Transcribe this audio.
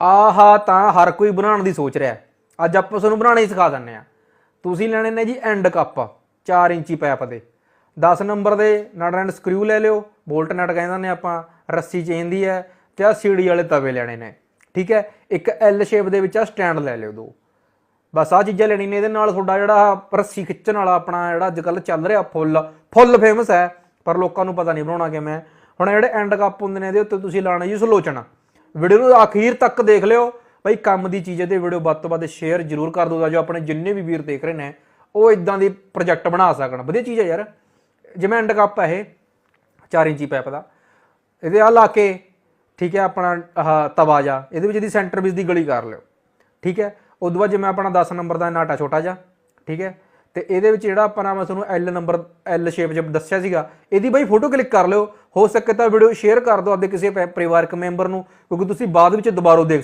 ਆਹਾ ਤਾਂ ਹਰ ਕੋਈ ਬਣਾਉਣ ਦੀ ਸੋਚ ਰਿਹਾ ਅੱਜ ਆਪਾਂ ਤੁਹਾਨੂੰ ਬਣਾਉਣਾ ਹੀ ਸਿਖਾ ਦਿੰਨੇ ਆ ਤੁਸੀਂ ਲੈਣੇ ਨੇ ਜੀ ਐਂਡ ਕੱਪ 4 ਇੰਚੀ ਪਾਈਪ ਦੇ। 10 ਨੰਬਰ ਦੇ ਨਟ ਐਂਡ ਸਕਰੂ ਲੈ ਲਿਓ। ਬੋਲਟ ਨਟ ਕਹਿੰਦੇ ਨੇ ਆਪਾਂ, ਰੱਸੀ ਚੇਨ ਦੀ ਹੈ ਤੇ ਆ ਸੀੜੀ ਵਾਲੇ ਤਵੇ ਲੈਣੇ ਨੇ। ਠੀਕ ਹੈ, ਇੱਕ ਐਲ ਸ਼ੇਪ ਦੇ ਵਿੱਚ ਆ ਸਟੈਂਡ ਲੈ ਲਿਓ ਦੋ। ਬਸ ਆ ਚੀਜ਼ਾਂ ਲੈਣੀ ਨੇ, ਇਹਦੇ ਨਾਲ ਤੁਹਾਡਾ ਜਿਹੜਾ ਰੱਸੀ ਖਿੱਚਣ ਵਾਲਾ ਆਪਣਾ ਜਿਹੜਾ ਅੱਜ ਕੱਲ ਚੱਲ ਰਿਹਾ ਫੁੱਲ ਫੁੱਲ ਫੇਮਸ ਹੈ। ਪਰ ਲੋਕਾਂ ਨੂੰ ਪਤਾ ਨਹੀਂ ਬਣਾਉਣਾ ਕਿਵੇਂ ਹੁਣ ਜਿਹੜੇ ਐਂਡ ਕੱਪ ਹੁੰਦੇ ਨੇ, ਇਹਦੇ ਉੱਤੇ ਤੁਸੀਂ ਲਾਣਾ ਜੀ ਸਲੋਚਣਾ। ਵੀਡੀਓ ਨੂੰ ਅਖੀਰ ਤੱਕ ਦੇਖ ਲਿਓ। ਬਈ ਕੰਮ ਦੀ ਚੀਜ਼ ਹੈ ਤੇ ਵੀਡੀਓ ਵੱਧ ਤੋਂ ਵੱਧ ਸ਼ੇਅਰ ਜ਼ਰੂਰ ਕਰ ਦਿਓ। ਤਾਂ ਜੋ ਆਪਣੇ ਜਿੰਨੇ ਵੀ ਵੀਰ ਦੇਖ ਰਹੇ ਨੇ, ਉਹ ਇਦਾਂ ਦੀ ਪ੍ਰੋਜੈਕਟ ਬਣਾ ਸਕਣ। ਵਧੀਆ ਚੀਜ਼ ਹੈ ਯਾਰ। ਜਿਵੇਂ ਐਂਡ ਕੱਪ ਹੈ ਇਹ 4 ਇੰਚੀ ਪਾਈਪ ਦਾ। ਇਹਦੇ ਆ ਲਾ ਕੇ, ਠੀਕ ਹੈ, ਆਪਣਾ ਆਹ ਤਵਾ ਜਾ ਇਹਦੇ ਵਿੱਚ ਇਹਦੀ ਸੈਂਟਰ ਵਿੱਚ ਦੀ ਗਲੀ ਕਰ ਲਿਓ। ਠੀਕ ਹੈ। ਉਦੋਂ ਬਾਅਦ ਜਿਵੇਂ ਆਪਣਾ 10 ਨੰਬਰ ਦਾ ਨਾਟਾ ਛੋਟਾ ਜਾ ਠੀਕ ਹੈ। ਤੇ ਇਹਦੇ ਵਿੱਚ ਜਿਹੜਾ ਆਪਣਾ ਮੈਂ ਤੁਹਾਨੂੰ ਐਲ ਨੰਬਰ ਐਲ ਸ਼ੇਪ ਜਿਹਾ ਦੱਸਿਆ ਸੀਗਾ, ਇਹਦੀ ਬਾਈ ਫੋਟੋ ਕਲਿੱਕ ਕਰ ਲਿਓ। ਹੋ ਸਕੇ ਤਾਂ ਵੀਡੀਓ ਸ਼ੇਅਰ ਕਰ ਦਿਓ ਆਪਦੇ ਕਿਸੇ ਪੈ- ਪਰਿਵਾਰਕ ਮੈਂਬਰ ਨੂੰ, ਕਿਉਂਕਿ ਤੁਸੀਂ ਬਾਅਦ ਵਿੱਚ ਦੁਬਾਰਾ ਦੇਖ